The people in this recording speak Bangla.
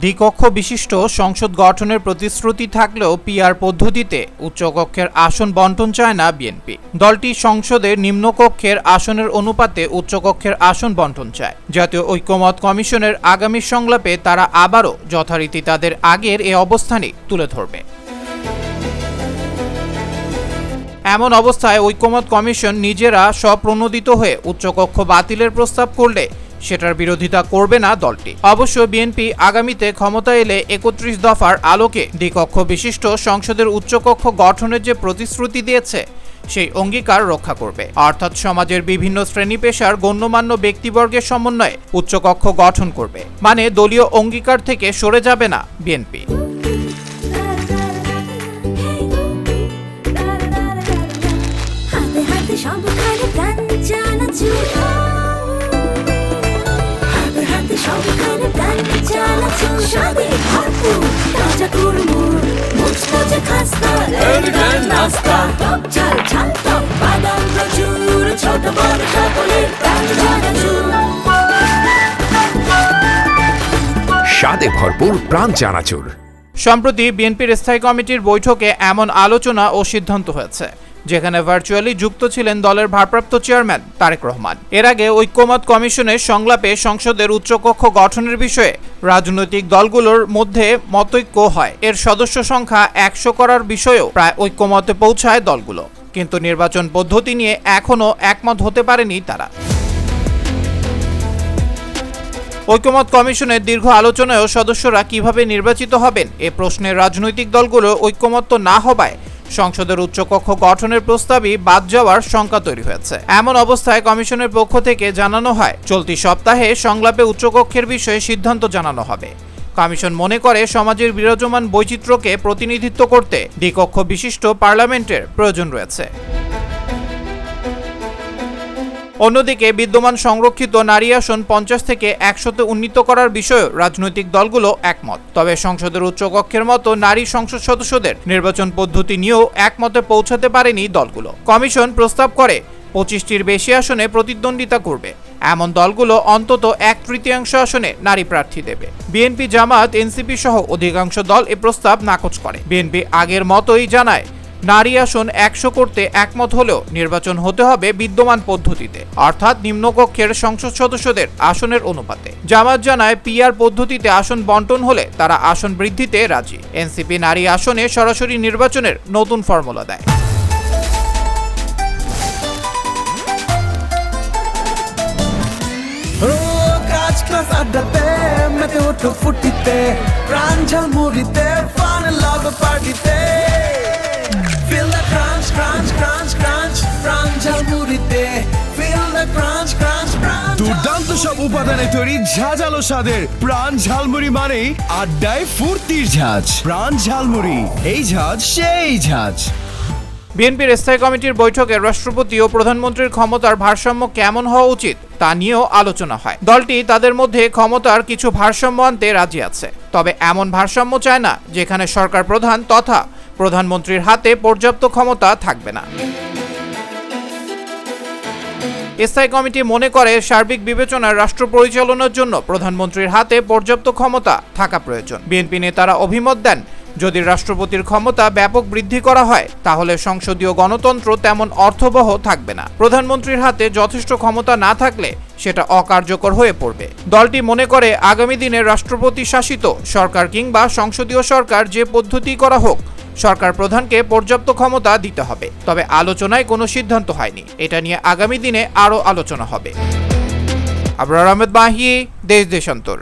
দ্বিকক্ষ বিশিষ্ট সংসদ গঠনের প্রতিশ্রুতি থাকলেও পিআর পদ্ধতিতে উচ্চকক্ষের আসন বন্টন চায় না বিএনপি। দলটি সংসদের নিম্নকক্ষের আসনের অনুপাতে উচ্চকক্ষের আসন বন্টন চায়। জাতীয় ঐক্যমত কমিশনের আগামী সংলাপে তারা আবারও যথারীতি তাদের আগের এ অবস্থানে তুলে ধরবে। এমন অবস্থায় ঐক্যমত কমিশন নিজেরা স্বপ্রণোদিত হয়ে উচ্চকক্ষ বাতিলের প্রস্তাব করলে সেটার বিরোধিতা করবে না দলটি। অবশ্য বিএনপি আগামীতে ক্ষমতা এলে একত্রিশ দফার আলোকে দ্বিকক্ষ বিশিষ্ট সংসদের উচ্চকক্ষ গঠনের যে প্রতিশ্রুতি দিয়েছে, সেই অঙ্গীকার রক্ষা করবে। অর্থাৎ সমাজের বিভিন্ন শ্রেণি পেশার গণ্যমান্য ব্যক্তিবর্গের সমন্বয়ে উচ্চকক্ষ গঠন করবে। মানে দলীয় অঙ্গীকার থেকে সরে যাবে না বিএনপি ঝাল ঝাল টক বাদাম প্রচুর ছোট বড় সকলের স্বাদে ভরপুর প্রাণ চানাচুর। সম্প্রতি বিএনপির স্থায়ী কমিটির বৈঠকে এমন আলোচনা ও সিদ্ধান্ত হয়েছে যেখানে ভার্চুয়ালি যুক্ত ছিলেন দলের ভারপ্রাপ্ত চেয়ারম্যান তারেক রহমান। এর আগে ঐক্যমত কমিশনের সংলাপে সংসদের উচ্চকক্ষ গঠনের বিষয়ে রাজনৈতিক দলগুলোর মধ্যে মতৈক্য হয়। এর সদস্য সংখ্যা একশো করার বিষয়েও প্রায় ঐক্যমতে পৌঁছায় দলগুলো। কিন্তু নির্বাচন পদ্ধতি নিয়ে এখনও একমত হতে পারেনি তারা। ঐক্যমত কমিশনের দীর্ঘ আলোচনায়ও সদস্যরা কীভাবে নির্বাচিত হবেন, এ প্রশ্নে রাজনৈতিক দলগুলো ঐক্যমত্য না হবায় সংসদের উচ্চকক্ষ গঠনের প্রস্তাবই বাদ যাওয়ার শঙ্কা তৈরি হয়েছে। এমন অবস্থায় কমিশনের পক্ষ থেকে জানানো হয়, চলতি সপ্তাহে সংলাপে উচ্চকক্ষের বিষয়ে সিদ্ধান্ত জানানো হবে। কমিশন মনে করে, সমাজের বিরাজমান বৈচিত্র্যকে প্রতিনিধিত্ব করতে দ্বিকক্ষ বিশিষ্ট পার্লামেন্টের প্রয়োজন রয়েছে। অন্যদিকে বিদ্যমান সংরক্ষিত নারী আসন পঞ্চাশ থেকে একশোতে উন্নীত করার বিষয়ে রাজনৈতিক দলগুলো একমত। তবে সংসদের উচ্চকক্ষের মতো নারী সংসদ সদস্যদের নির্বাচন পদ্ধতি নিয়েও একমতে পৌঁছাতে পারেনি দলগুলো। কমিশন প্রস্তাব করে, পঁচিশটির বেশি আসনে প্রতিদ্বন্দ্বিতা করবে। এমন দলগুলো অন্তত এক তৃতীয়াংশ আসনে নারী প্রার্থী দেবে। বিএনপি জামাত এনসিপি সহ অধিকাংশ দল এ প্রস্তাব নাকচ করে। বিএনপি আগের মতোই জানায় নারী আসন একশো করতে একমত হলেও নির্বাচন হতে হবে বিদ্যমান পদ্ধতিতে, অর্থাৎ নিম্নকক্ষের সংসদ সদস্যদের আসনের অনুপাতে। জামাত জানায়, পিআর পদ্ধতিতে আসন বন্টন হলে তারা আসন বৃদ্ধিতে রাজি। এনসিপি নারী আসনে সরাসরি নির্বাচনের নতুন ফর্মুলা দেয়। আড্ডাতে, মেতে ওঠো ফুটিতে, প্রাণ ঝালমুড়িতে ফান লাভ দুর্দান্ত সব উপাদানে তৈরি ঝাঁঝালো স্বাদের প্রাণ ঝালমুড়ি মানেই আড্ডায় ফুর্তির ঝাঁজ। প্রাণ ঝালমুড়ি এই ঝাঁজ সেই ঝাঁজ। বিএনপির স্থায়ী কমিটির বৈঠকে রাষ্ট্রপতি ও প্রধানমন্ত্রীর ক্ষমতার ভারসাম্য কেমন হওয়া উচিত তা নিয়েও আলোচনা হয়। দলটি তাদের মধ্যে ক্ষমতার কিছু ভারসাম্য আনতে রাজি আছে। তবে এমন ভারসাম্য চায় না যেখানে সরকার প্রধান তথা প্রধানমন্ত্রীর হাতে পর্যাপ্ত ক্ষমতা থাকবে না। স্থায়ী কমিটি মনে করে সার্বিক বিবেচনায় রাষ্ট্র পরিচালনার জন্য প্রধানমন্ত্রীর হাতে পর্যাপ্ত ক্ষমতা থাকা প্রয়োজন। বিএনপি নেতারা অভিমত দেন, যদি রাষ্ট্রপতির ক্ষমতা ব্যাপক বৃদ্ধি করা হয়, তাহলে সংসদীয় গণতন্ত্র তেমন অর্থবহ থাকবে না। প্রধানমন্ত্রীর হাতে যথেষ্ট ক্ষমতা না থাকলে সেটা অকার্যকর হয়ে পড়বে। দলটি মনে করে আগামী দিনে রাষ্ট্রপতি শাসিত সরকার কিংবা সংসদীয় সরকার যে পদ্ধতি করা হোক সরকার প্রধানকে পর্যাপ্ত ক্ষমতা দিতে হবে। তবে আলোচনায় কোনো সিদ্ধান্ত হয়নি। এটা নিয়ে আগামী দিনে আরও আলোচনা হবে। আবরার আহমেদ মাহি দেশ দেশান্তর।